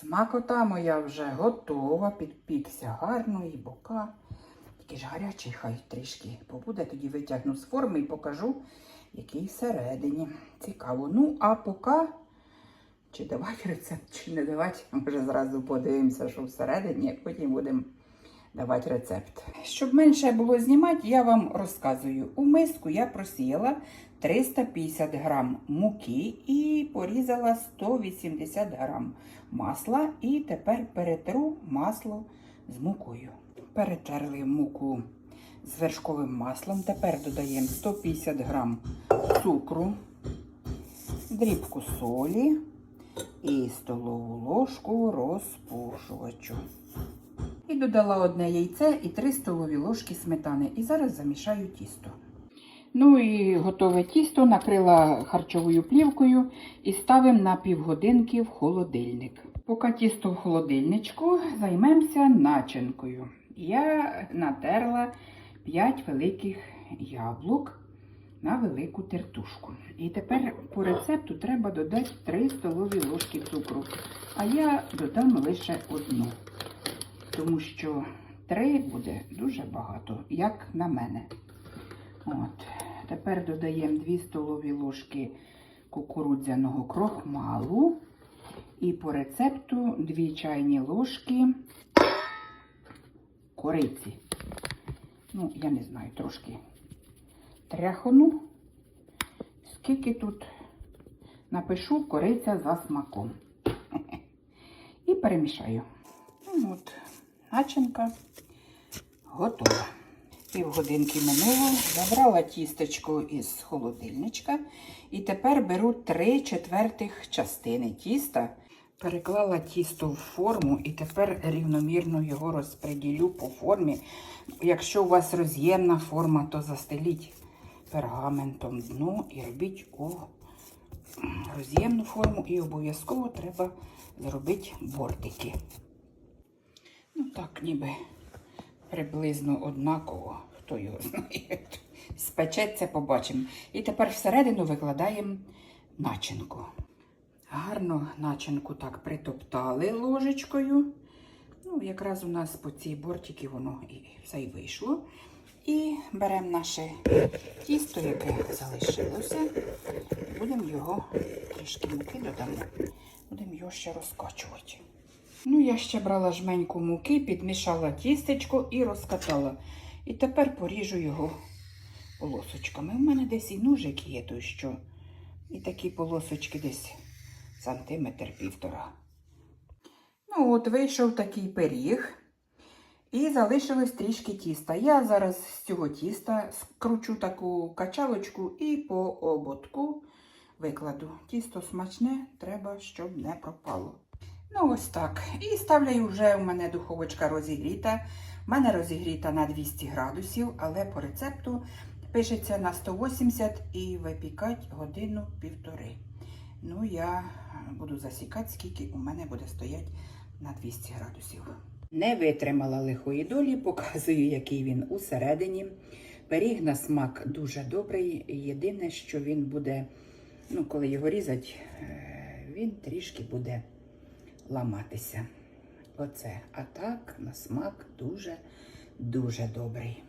Смакота моя вже готова, підпікся гарно і бока. Тільки ж гарячий хай трішки побуде, тоді витягну з форми і покажу, який всередині. Цікаво. Ну, а поки, чи давати рецепт, чи не давати, може зразу подивимося, що всередині, а потім будемо давати рецепт. Щоб менше було знімати, я вам розказую. У миску я просіяла 350 грам муки і порізала 180 грам масла. І тепер перетру масло з мукою. Перетерли муку з вершковим маслом. Тепер додаємо 150 грам цукру, дрібку солі і столову ложку розпушувачу. І додала одне яйце і 3 столові ложки сметани. І зараз замішаю тісто. Ну і готове тісто накрила харчовою плівкою і ставимо на півгодинки в холодильник. Поки тісто в холодильничку, займемося начинкою. Я натерла 5 великих яблук на велику тертушку. І тепер по рецепту треба додати 3 столові ложки цукру. А я додам лише одну тому що три буде дуже багато, як на мене. От. Тепер додаємо 2 столові ложки кукурудзяного крохмалу. І по рецепту 2 чайні ложки кориці. Ну, я не знаю, трошки тряхону. Скільки тут напишу кориця за смаком. І перемішаю. Ну, От, начинка готова. Півгодинки минуло. Забрала тістечко із холодильничка. І тепер беру 3 четвертих частини тіста. Переклала тісто в форму і тепер рівномірно його розподілю по формі. Якщо у вас роз'ємна форма, то застеліть пергаментом дно і робіть у роз'ємну форму. І обов'язково треба зробити бортики. Ну так, ніби приблизно однаково, хто його знає. Спечеться, побачимо. І тепер всередину викладаємо начинку. Гарно начинку так притоптали ложечкою. Ну, якраз у нас по цій бортики воно і все й вийшло. І беремо наше тісто, яке залишилося. Будемо його трішки муки додамо. Будемо його ще розкачувати. Ну, я ще брала жменьку муки, підмішала тістечко і розкатала. І тепер поріжу його полосочками. У мене десь і ножик є, то що. І такі полосочки десь сантиметр півтора. Ну, от вийшов такий пиріг. І залишилось трішки тіста. Я зараз з цього тіста скручу таку качалочку і по ободку викладу. Тісто смачне, треба, щоб не пропало. Ну, ось так. І ставлю вже у мене духовочка розігріта. У мене розігріта на 200 градусів, але по рецепту пишеться на 180 і випікати годину півтори. Ну, я буду засікати, скільки у мене буде стояти на 200 градусів. Не витримала лихої долі, показую, який він усередині. Пиріг на смак дуже добрий. Єдине, що він буде, ну, коли його різать, е, він трішки буде ламатися. Оце. А так, на смак дуже-дуже добрий.